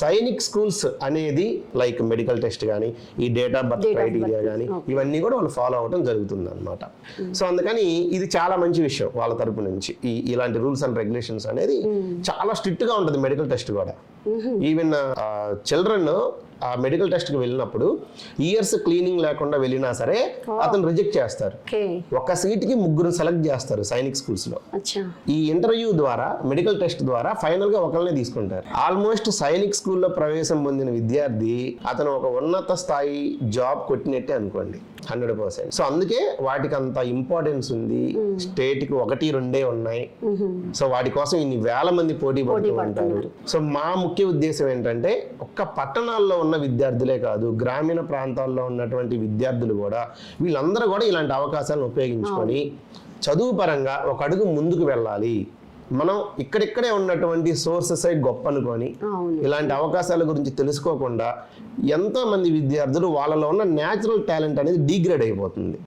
Sainik schools అనేది like medical test కానీ ఈ డేట్ ఆఫ్ బర్త్ క్రైటీరియా కానీ. ఇవన్నీ కూడా వాళ్ళు ఫాలో అవ్వడం జరుగుతుంది అనమాట సో అందుకని ఇది చాలా మంచి విషయం వాళ్ళ తరపు నుంచి. ఈ ఇలాంటి రూల్స్ అండ్ రెగ్యులేషన్స్ అనేది చాలా స్ట్రిక్ట్గా ఉంటుంది మెడికల్ టెస్ట్ కూడా. ఈవెన్ చిల్డ్రన్ ఆ మెడికల్ టెస్ట్కి వెళ్ళినప్పుడు ఇయర్స్ క్లీనింగ్ లేకుండా వెళ్ళినా సరే అతను రిజెక్ట్ చేస్తారు. ఒక సీట్కి ముగ్గురు సెలెక్ట్ చేస్తారు సైనిక్ స్కూల్స్లో. అచ్చా. ఈ ఇంటర్వ్యూ ద్వారా మెడికల్ టెస్ట్ ద్వారా ఫైనల్గా ఒకరినే తీసుకుంటారు. ఆల్మోస్ట్ సైనిక్ స్కూల్లో ప్రవేశం పొందిన విద్యార్థి అతను ఒక ఉన్నత స్థాయి జాబ్ కొట్టినట్టే అనుకోండి. Hundred percent. సో అందుకే వాటికి అంత ఇంపార్టెన్స్ ఉంది. స్టేట్కి ఒకటి రెండే ఉన్నాయి. సో వాటి కోసం ఇన్ని వేల మంది పోటీ పడుతూ ఉంటారు. సో మా ముఖ్య ఉద్దేశం ఏంటంటే ఒక్క పట్టణాల్లో ఉన్న విద్యార్థులే కాదు గ్రామీణ ప్రాంతాల్లో ఉన్నటువంటి విద్యార్థులు కూడా వీళ్ళందరూ కూడా ఇలాంటి అవకాశాలను ఉపయోగించుకొని చదువు పరంగా ఒక అడుగు ముందుకు వెళ్ళాలి. మనం ఇక్కడిక్కడే ఉన్నటువంటి సోర్సెస్ గొప్ప అనుకొని ఇలాంటి అవకాశాల గురించి తెలుసుకోకుండా ఎంతో మంది విద్యార్థులు వాళ్ళలో ఉన్న న్యాచురల్ టాలెంట్ అనేది డిగ్రేడ్ అయిపోతుంది.